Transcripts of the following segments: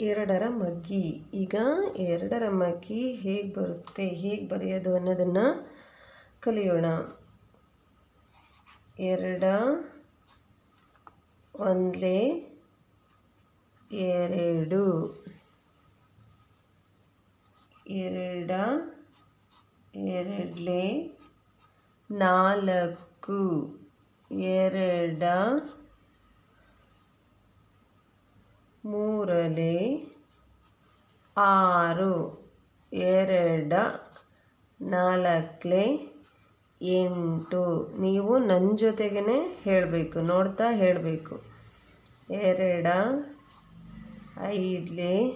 ಎರಡರ ಮಗ್ಗಿ. ಈಗ ಎರಡರ ಮಗ್ಗಿ ಹೇಗೆ ಬರುತ್ತೆ, ಹೇಗೆ ಬರೆಯೋದು ಅನ್ನೋದನ್ನು ಕಲಿಯೋಣ. ಎರಡ ಒಂದ್ಲೆ ಎರಡು. ಎರಡ ಎರಡ್ಲೆ ನಾಲ್ಕು. ಎರಡ ಮೂರಲೆ ಆರು, ಎರಡ ನಾಲ್ಕಲೆ ಎಂಟು. ನೀವು ನನ್ನ ಜೊತೆಗೇ ಹೇಳಬೇಕು, ನೋಡ್ತಾ ಹೇಳಬೇಕು. ಎರಡ ಐದಲಿ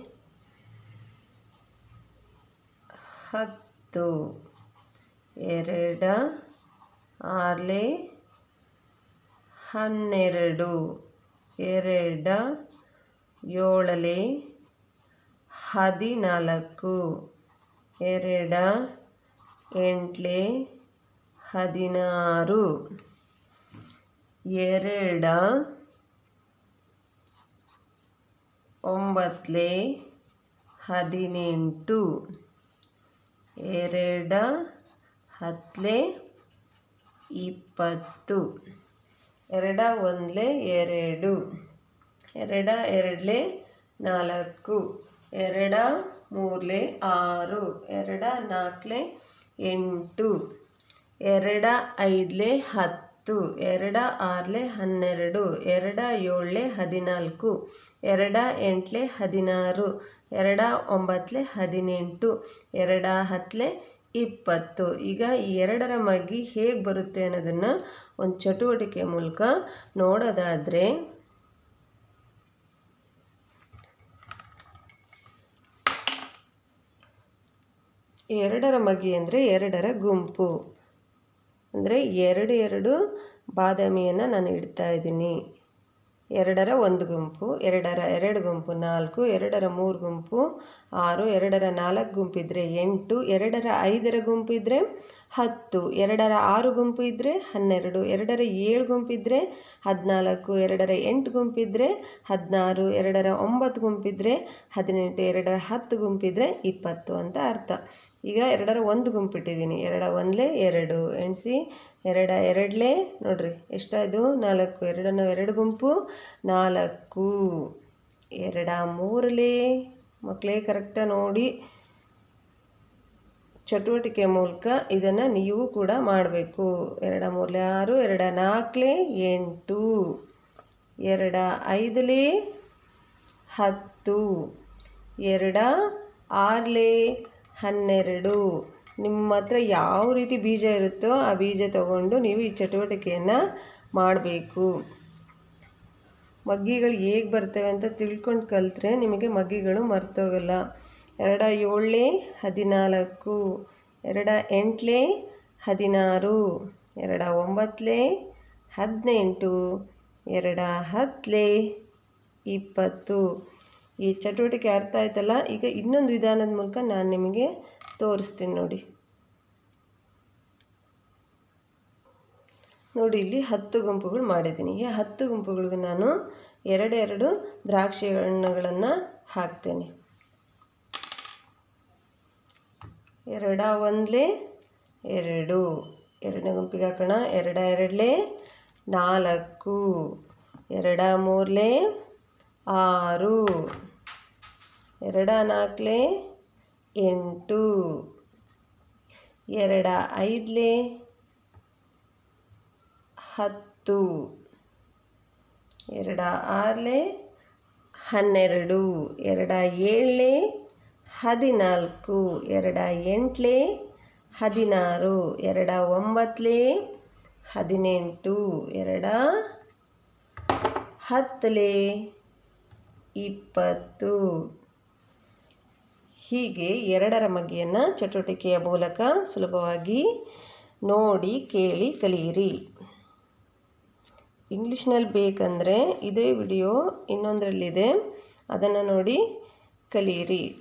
ಹತ್ತು. ಎರಡ ಆರಲೆ ಹನ್ನೆರಡು. ಎರಡ ಏಳಲೆ ಹದಿನಾಲ್ಕು. ಎರಡ ಎಂಟ್ಲೆ ಹದಿನಾರು. ಎರಡ ಒಂಬತ್ತಲೆ ಹದಿನೆಂಟು. ಎರಡ ಹತ್ತಲೆ ಇಪ್ಪತ್ತು. ಎರಡ ಒಂದಲೆ ಎರಡು. ಎರಡ, ಎರಡಲೆ ನಾಲ್ಕು, ಎರಡ, ಮೂರಲೆ ಆರು, ಎರಡ ನಾಲ್ಕಲೆ ಎಂಟು, ಎರಡ, ಐದಲೆ ಹತ್ತು, ಎರಡ, ಆರಲೆ ಹನ್ನೆರಡು, ಎರಡ, ಏಳಲೆ ಹದಿನಾಲ್ಕು, ಎರಡ, ಎಂಟಲೆ ಹದಿನಾರು, ಎರಡ ಒಂಬತ್ತಲೆ ಹದಿನೆಂಟು, ಎರಡ ಹತ್ತಲೆ ಇಪ್ಪತ್ತು. ಈಗ ಈ ಎರಡರ ಮಗ್ಗಿ ಹೇಗೆ ಬರುತ್ತೆ ಅನ್ನೋದನ್ನು ಒಂದು ಚಟುವಟಿಕೆ ಮೂಲಕ ನೋಡೋದಾದರೆ ಎರಡರ ಮಗಿ ಅಂದರೆ ಎರಡರ ಗುಂಪು. ಅಂದರೆ ಎರಡು ಎರಡು ಬಾದಾಮಿಯನ್ನು ನಾನು ಇಡ್ತಾ ಇದ್ದೀನಿ. ಎರಡರ ಒಂದು ಗುಂಪು, ಎರಡರ ಎರಡು ಗುಂಪು, ನಾಲ್ಕು, ಎರಡರ ಮೂರು ಗುಂಪು, ಆರು, ಎರಡರ ನಾಲ್ಕು ಗುಂಪಿದ್ರೆ ಎಂಟು, ಎರಡರ ಐದರ ಗುಂಪಿದ್ರೆ ಹತ್ತು, ಎರಡರ ಆರು ಗುಂಪು ಇದ್ದರೆ ಹನ್ನೆರಡು, ಎರಡರ ಏಳು ಗುಂಪಿದ್ರೆ ಹದಿನಾಲ್ಕು, ಎರಡರ ಎಂಟು ಗುಂಪಿದ್ರೆ ಹದಿನಾರು, ಎರಡರ ಒಂಬತ್ತು ಗುಂಪಿದ್ರೆ ಹದಿನೆಂಟು, ಎರಡರ ಹತ್ತು ಗುಂಪಿದ್ರೆ ಇಪ್ಪತ್ತು ಅಂತ ಅರ್ಥ. ಈಗ ಎರಡರ ಒಂದು ಗುಂಪಿಟ್ಟಿದ್ದೀನಿ ಎರಡ ಒಂದಲೇ ಎರಡು. ಎಣಿಸಿ, ಎರಡ ಎರಡಲೇ, ನೋಡಿರಿ ಎಷ್ಟಾಯಿತು ನಾಲ್ಕು. ಎರಡನ್ನು ಎರಡು ಗುಂಪು, ನಾಲ್ಕು. ಎರಡ ಮೂರಲೇ. ಮಕ್ಕಳೇ ಕರೆಕ್ಟಾಗಿ ನೋಡಿ. ಚಟುವಟಿಕೆ ಮೂಲಕ ಇದನ್ನು ನೀವು ಕೂಡ ಮಾಡಬೇಕು. ಎರಡ ಮೂರಲೆ ಆರು, ಎರಡ ನಾಲ್ಕಲೆ ಎಂಟು, ಎರಡ ಐದಲೇ ಹತ್ತು, ಎರಡ ಆರಲೇ ಹನ್ನೆರಡು. ನಿಮ್ಮ ಹತ್ರ ಯಾವ ರೀತಿ ಬೀಜ ಇರುತ್ತೋ ಆ ಬೀಜ ತಗೊಂಡು ನೀವು ಈ ಚಟುವಟಿಕೆಯನ್ನು ಮಾಡಬೇಕು. ಮಗ್ಗಿಗಳು ಹೇಗೆ ಬರ್ತವೆ ಅಂತ ತಿಳ್ಕೊಂಡು ಕಲಿತ್ರೆ ನಿಮಗೆ ಮಗ್ಗಿಗಳು ಮರ್ತೋಗಲ್ಲ. ಎರಡ ಏಳಲೇ ಹದಿನಾಲ್ಕು, ಎರಡ ಎಂಟು ಹದಿನಾರು, ಎರಡ ಒಂಬತ್ತಲೇ ಹದಿನೆಂಟು, ಎರಡ ಹತ್ತಲೇ ಇಪ್ಪತ್ತು. ಈ ಚಟುವಟಿಕೆ ಅರ್ಥ ಆಯ್ತಲ್ಲ? ಈಗ ಇನ್ನೊಂದು ವಿಧಾನದ ಮೂಲಕ ನಾನು ನಿಮಗೆ ತೋರಿಸ್ತೀನಿ ನೋಡಿ. ನೋಡಿ, ಇಲ್ಲಿ ಹತ್ತು ಗುಂಪುಗಳು ಮಾಡಿದ್ದೀನಿ. ಈ ಹತ್ತು ಗುಂಪುಗಳಿಗೆ ನಾನು ಎರಡೆರಡು ದ್ರಾಕ್ಷಿ ಹಣ್ಣುಗಳನ್ನು ಹಾಕ್ತೇನೆ. ಎರಡ ಒಂದ್ಲೆ ಎರಡು. ಎರಡನೇ ಗುಂಪಿಗೆ ಹಾಕೋಣ. ಎರಡ ಎರಡಲೇ ನಾಲ್ಕು. ಎರಡ ಮೂರಲೇ ಆರು. ಎರಡ ನಾಲ್ಕಲೇ ಎಂಟು. ಎರಡ ಐದಲೇ ಹತ್ತು. ಎರಡ ಆರಲೇ ಹನ್ನೆರಡು. ಎರಡ ಏಳಲೇ ಹದಿನಾಲ್ಕು, ಎರಡ ಎಂಟ್ಲೇ, ಹದಿನಾರು, ಎರಡ ಒಂಬತ್ತಲೇ ಹದಿನೆಂಟು, ಎರಡ ಹತ್ತಲೇ, ಇಪ್ಪತ್ತು. ಹೀಗೆ ಎರಡರ ಮಗ್ಗಿಯನ್ನು ಚಟುವಟಿಕೆಯ ಮೂಲಕ ಸುಲಭವಾಗಿ ನೋಡಿ, ಕೇಳಿ, ಕಲಿಯಿರಿ. ಇಂಗ್ಲೀಷ್ನಲ್ಲಿ ಬೇಕಂದರೆ ಇದೇ ವಿಡಿಯೋ ಇನ್ನೊಂದರಲ್ಲಿದೆ. ಅದನ್ನು ನೋಡಿ ಕಲಿಯಿರಿ.